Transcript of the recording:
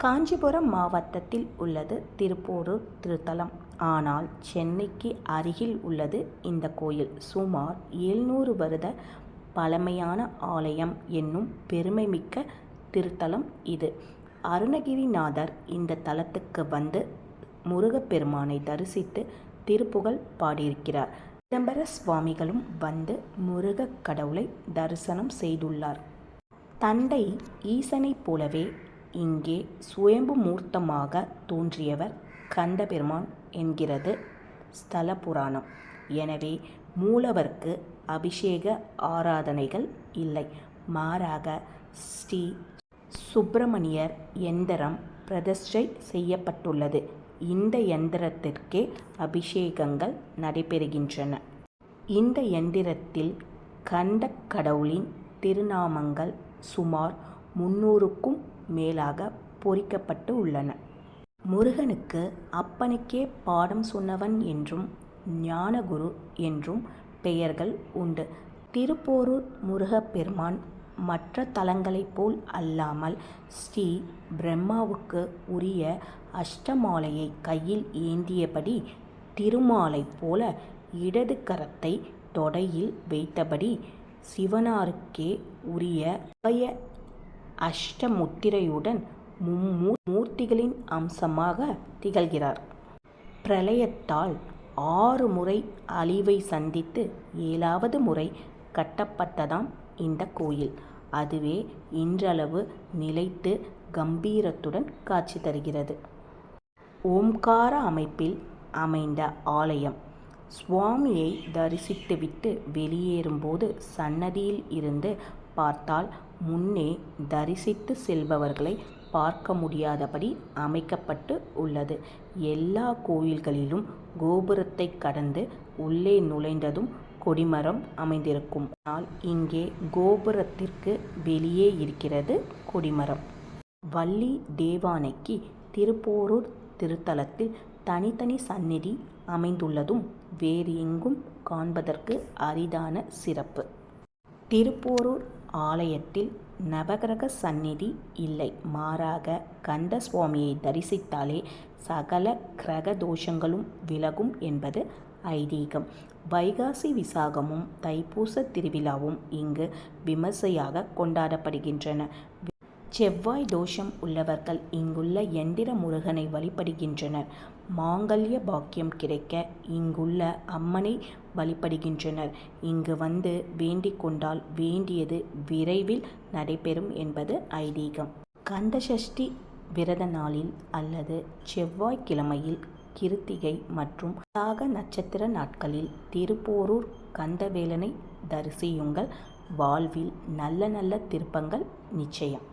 காஞ்சிபுரம் மாவட்டத்தில் உள்ளது திருப்போரூர் திருத்தலம். ஆனால் சென்னைக்கு அருகில் உள்ளது இந்த கோயில். சுமார் எழுநூறு வருட பழமையான ஆலயம் என்னும் பெருமைமிக்க திருத்தலம் இது. அருணகிரிநாதர் இந்த தலத்துக்கு வந்து முருகப்பெருமானை தரிசித்து திருப்புகழ் பாடியிருக்கிறார். சிதம்பர சுவாமிகளும் வந்து முருகக் கடவுளை தரிசனம் செய்துள்ளார். தந்தை ஈசனைப் போலவே இங்கே சுயம்பு மூர்த்தமாக தோன்றியவர் கந்தபெருமான் என்கிறது ஸ்தல புராணம் எனவே மூலவருக்கு அபிஷேக ஆராதனைகள் இல்லை. மாறாக ஸ்ரீ சுப்பிரமணியர் எந்திரம் பிரதிஷ்டை செய்யப்பட்டுள்ளது. இந்த எந்திரத்திற்கே அபிஷேகங்கள் நடைபெறுகின்றன. இந்த எந்திரத்தில் கண்ட கடவுளின் திருநாமங்கள் சுமார் முன்னூறுக்கும் மேலாக பொறிக்கப்பட்டு உள்ளன. முருகனுக்கு அப்பனுக்கே பாடம் சொன்னவன் என்றும் ஞானகுரு என்றும் பெயர்கள் உண்டு. திருப்போரூர் முருகப்பெருமான் மற்ற தலங்களைப் போல் அல்லாமல் ஸ்ரீ பிரம்மாவுக்கு உரிய அஷ்டமாலையை கையில் ஏந்தியபடி திருமாலை போல இடது கரத்தை தொடையில் வைத்தபடி சிவனாருக்கே உரிய அபய அஷ்டமுத்திரையுடன் மும்மூ மூர்த்திகளின் அம்சமாக திகழ்கிறார். பிரளயத்தால் ஆறு முறை அழிவை சந்தித்து ஏழாவது முறை கட்டப்பட்டதாம் இந்த கோயில். அதுவே இன்றளவு நிலைத்து கம்பீரத்துடன் காட்சி தருகிறது. ஓம்கார அமைப்பில் அமைந்த ஆலயம். சுவாமியை தரிசித்துவிட்டு வெளியேறும்போது சன்னதியில் இருந்து பார்த்தால் முன்னே தரிசித்து செல்பவர்களை பார்க்க முடியாதபடி அமைக்கப்பட்டு உள்ளது. எல்லா கோயில்களிலும் கோபுரத்தை கடந்து உள்ளே நுழைந்ததும் கொடிமரம் அமைந்திருக்கும். ஆனால் இங்கே கோபுரத்திற்கு வெளியே இருக்கிறது கொடிமரம். வள்ளி தேவானைக்கு திருப்போரூர் திருத்தலத்தில் தனித்தனி சந்நிதி அமைந்துள்ளதும் வேறு எங்கும் காண்பதற்கு அரிதான சிறப்பு. திருப்போரூர் ஆலயத்தில் நவகிரக சந்நிதி இல்லை. மாறாக கந்த சுவாமியை தரிசித்தாலே சகல கிரக தோஷங்களும் விலகும் என்பது ஐதீகம். வைகாசி விசாகமும் தைப்பூச திருவிழாவும் இங்கு விமர்சையாக கொண்டாடப்படுகின்றன. செவ்வாய் தோஷம் உள்ளவர்கள் இங்குள்ள எந்திர முருகனை வழிபடுகின்றனர். மாங்கல்ய பாக்கியம் கிடைக்க இங்குள்ள அம்மனை வழிபடுகின்றனர். இங்கு வந்து வேண்டிக் கொண்டால் வேண்டியது விரைவில் நடைபெறும் என்பது ஐதீகம். கந்தசஷ்டி விரத நாளில் அல்லது செவ்வாய்க்கிழமையில் கிருத்திகை மற்றும் தாக நட்சத்திர நாட்களில் திருப்போரூர் கந்தவேலனை தரிசியுங்கள். வாழ்வில் நல்ல நல்ல திருப்பங்கள் நிச்சயம்.